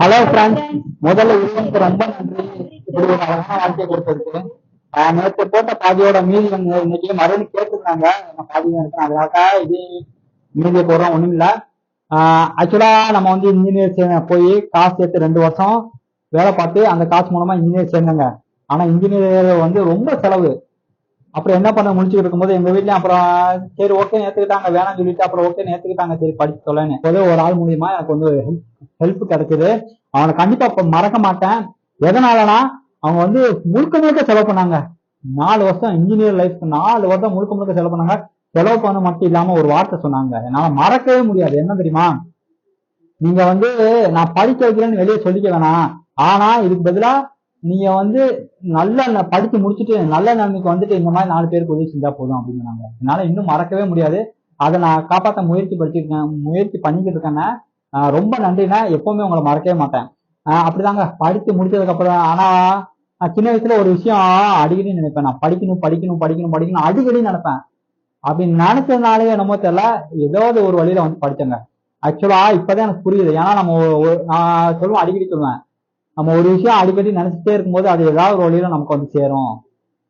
Hello France முதல்ல இவனுக்கு ரொம்ப நன்றி. இப்படி ஒரு அழகான வாழ்க்கை கொடுத்ததுக்கு. நேற்று போட்ட பாதியோட மீதி வந்து இன்னைக்கு மறுபடியும் கேட்டிருந்தாங்க. நம்ம பாதியும் இருக்கோம் இருக்கேன் அதுக்காக இது மீதியை போடுறோம் ஒண்ணும் இல்ல. ஆக்சுவலா நம்ம வந்து இன்ஜினியர் போய் காசு சேர்த்து ரெண்டு வருஷம் வேலை பார்த்து அந்த காசு மூலமா இன்ஜினியர் சேர்ந்தாங்க. ஆனா இன்ஜினியர் வந்து ரொம்ப செலவு. அப்புறம் என்ன பண்ண முடிச்சுட்டு இருக்கும்போது எங்க வீட்லயும் அப்புறம் சரி ஓகே ஏத்துக்கிட்டாங்க வேணாம்னு சொல்லிட்டு அப்புறம் ஓகே ஏத்துக்கிட்டாங்க. சரி படிச்சு சொல்லன்னு ஒரு ஆள் மூலியமா எனக்கு வந்து ஹெல்ப் கிடைச்சது அவனை கண்டிப்பா இப்ப மறக்க மாட்டேன். எதனாலனா அவங்க வந்து முழுக்க முழுக்க செலவு பண்ணாங்க. நாலு வருஷம் இன்ஜினியர் லைஃப் நாலு வருஷம் முழுக்க முழுக்க செலவு பண்ணாங்க. செலவு பண்ண மட்டும் இல்லாம ஒரு வார்த்தை சொன்னாங்க. என்னால மறக்கவே முடியாது. என்ன தெரியுமா? நீங்க வந்து நான் படிக்க வைக்கிறேன்னு வெளியே சொல்லிக்க வேணாம். ஆனா இதுக்கு பதிலா நீங்க வந்து நல்ல படித்து படிச்சு முடிச்சுட்டு நல்ல நிலைமைக்கு வந்துட்டு இந்த மாதிரி நாலு பேருக்கு உதவி செஞ்சா போதும் அப்படின்னு என்னால இன்னும் மறக்கவே முடியாது. அதை நான் காப்பாற்ற முயற்சி படிச்சிருக்கேன் முயற்சி பண்ணிக்கிட்டு இருக்கேன்னா ரொம்ப நன்றினா எப்பவுமே உங்களை மறக்கவே மாட்டேன். அப்படிதாங்க. படித்து முடிச்சதுக்கு அப்புறம் ஆனா நான் சின்ன வயசுல ஒரு விஷயம் அடிக்கடி நினைப்பேன். நான் படிக்கணும் படிக்கணும் படிக்கணும் படிக்கணும் அடிக்கடி நினைப்பேன். அப்படி நினைச்சதுனாலே என்னமோ தெரியல. ஏதாவது ஒரு வழியில வந்து படிச்சேங்க. ஆக்சுவலா இப்பதான் எனக்கு புரியுது. ஏன்னா நம்ம ஒரு- நான் சொல்லுவேன் அடிக்கடி சொல்லுவேன். நம்ம ஒரு விஷயம் அடிக்கடி நினைச்சிட்டே இருக்கும்போது அது ஏதாவது ஒரு வழியில நமக்கு வந்து சேரும்.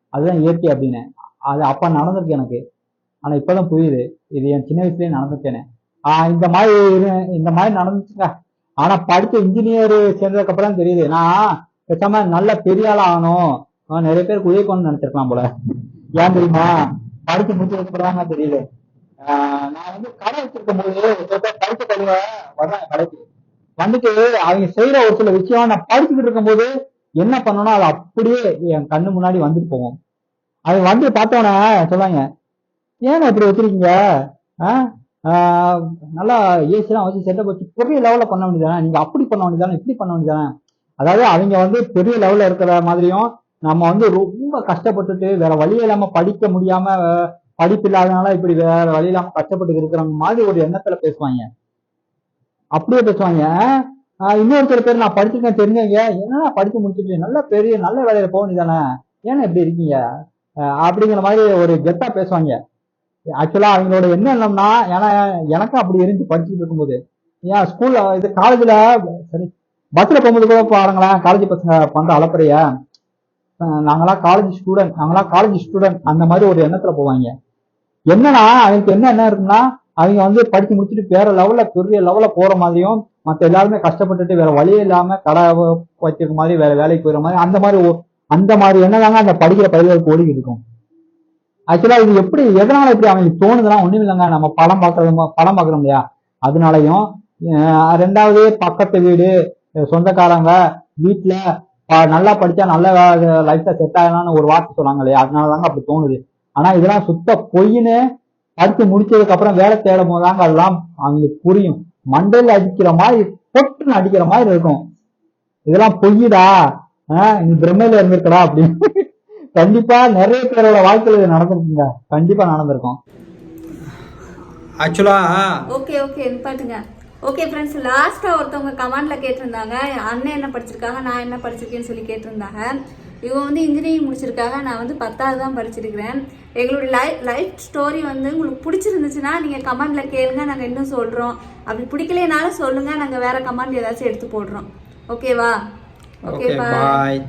அதுதான் இயற்கை அப்படின்னு. அது அப்ப நடந்திருக்கு எனக்கு. ஆனா இப்பதான் புரியுது. இது என் சின்ன வயசுலயே நடந்துட்டேனே இந்த மாதிரி இந்த மாதிரி நடந்துச்சுங்க. ஆனா படிச்ச இன்ஜினியர் சேர்ந்ததுக்கு அப்புறம் தெரியுது. நான் பேசாம நல்ல பெரிய ஆளா ஆகணும். நிறைய பேருக்கு உதவி பண்ணணும்னு நினைச்சிருக்கலாம் போல. ஏன் தெரியுமா? படிச்சு முடிச்சதுக்கு அப்புறம் தெரியுது. ஆஹ் நான் வந்து கடை வச்சிருக்கும் போது சில பேர் படிச்ச கல்விய வர்றாங்க கடைக்கு. வந்துட்டு அவங்க செய்யற ஒரு சில விஷயம் நான் படிச்சுக்கிட்டு இருக்கும்போது என்ன பண்ணணும் அது அப்படியே என் கண்ணு முன்னாடி வந்துட்டு போகும். அது வந்து பார்த்தோன்னே சொல்லுவாங்க ஏன் இப்படி வச்சிருக்கீங்க? ஆ? ஆஹ் நல்லா ஏசிலாம் வச்சு செட்டப் வச்சு பெரிய லெவலில் பண்ண வேண்டியதானே நீங்கள் அப்படி பண்ண வேண்டியதானே இப்படி பண்ண வேண்டியதானே அதாவது அவங்க வந்து பெரிய லெவலில் இருக்கிற மாதிரியும் நம்ம வந்து ரொம்ப கஷ்டப்பட்டுட்டு வேற வழி இல்லாமல் படிக்க முடியாம படிப்பு இல்லாதனால இப்படி வேற வழி இல்லாம கஷ்டப்பட்டு இருக்கிறவங்க மாதிரி ஒரு எண்ணத்துல பேசுவாங்க. அப்படியே பேசுவாங்க. ஆஹ் இன்னொரு சில பேர் நான் படிச்சிருக்கேன் தெரிஞ்சவங்க என்னன்னா படிச்சு முடிச்சுட்டு நல்ல பெரிய நல்ல வேலையில போக வேண்டியதானே ஏன்னா இப்படி இருக்கீங்க? அப்படிங்கிற மாதிரி ஒரு கெத்தா பேசுவாங்க. ஆக்சுவலா அவங்களோட என்ன எண்ணம்னா ஏன்னா எனக்கும் அப்படி இருந்துச்சு படிச்சுட்டு இருக்கும்போது. ஏன் ஸ்கூல்ல இது காலேஜ்ல சரி பஸ்ல போகும்போது கூட பாருங்களேன் காலேஜ் பசங்க பண்ற அளப்பறைய நாங்களாம் காலேஜ் ஸ்டூடெண்ட் நாங்களாம் காலேஜ் ஸ்டூடெண்ட் அந்த மாதிரி ஒரு எண்ணத்துல போவாங்க. என்னன்னா அவங்களுக்கு என்ன என்ன இருக்குன்னா அவங்க வந்து படிச்சு முடிச்சுட்டு வேற லெவல்ல பெரிய லெவல்ல போற மாதிரியும் மற்ற எல்லாருமே கஷ்டப்பட்டுட்டு வேற வழியே இல்லாம கடை வச்சிருக்க மாதிரி வேற வேலைக்கு போயிற மாதிரி அந்த மாதிரி அந்த மாதிரி எண்ணம் அந்த படிக்கிற பயிர்களுக்கு ஓடிக்கிட்டு இருக்கும். ஆக்சுவலா இது எப்படி எதனால இப்படி அவனுக்கு தோணுதுன்னா ஒண்ணும் இல்லைங்க. நம்ம படம் பார்க்கறது படம் பார்க்கறோம் இல்லையா? அதனாலயும் அஹ் ரெண்டாவது பக்கத்து வீடு சொந்தக்காரங்க வீட்டுல நல்லா படிச்சா நல்ல லைஃப்ல செட் ஆகலாம்னு ஒரு வார்த்தை சொன்னாங்க இல்லையா? அதனாலதாங்க அப்படி தோணுது. ஆனா இதெல்லாம் சுத்த பொய்ன்னு படிச்சு முடிச்சதுக்கு அப்புறம் வேலை தேடும் போதாங்க அதெல்லாம் அவங்களுக்கு புரியும். மண்டையில அடிக்கிற மாதிரி பொட்டுன்னு அடிக்கிற மாதிரி இருக்கும். இதெல்லாம் பொய்யுடா? நீ பிரம்மையில இருந்திருக்கடா அப்படின்னு. கண்டிப்பா நிறைய பேரோட வாழ்க்கையில இது நடந்திருக்குங்க. கண்டிப்பா நடந்திருக்கும். ஆக்சுவலா ஓகே ஓகே நிப்பாட்டுங்க. ஓகே ஃப்ரெண்ட்ஸ் லாஸ்ட்டாக ஒருத்தவங்க கமெண்ட்ல கேட்டிருந்தாங்க. அண்ணன் என்ன படிச்சிருக்காங்க நான் என்ன படிச்சிருக்கேன்னு சொல்லி கேட்டிருந்தாங்க. இவங்க வந்து இன்ஜினியரிங் முடிச்சிருக்காங்க. நான் வந்து பத்தாவது தான் படிச்சிருக்கிறேன். எங்களுடைய லைஃப் லைஃப் ஸ்டோரி வந்து உங்களுக்கு பிடிச்சிருந்துச்சுன்னா நீங்கள் கமெண்ட்ல கேளுங்க நாங்கள் இன்னும் சொல்கிறோம் அப்படி பிடிக்கலைனாலும் சொல்லுங்க நாங்கள் வேற கமெண்ட் ஏதாச்சும் எடுத்து போடுறோம். ஓகேவா? Okay bye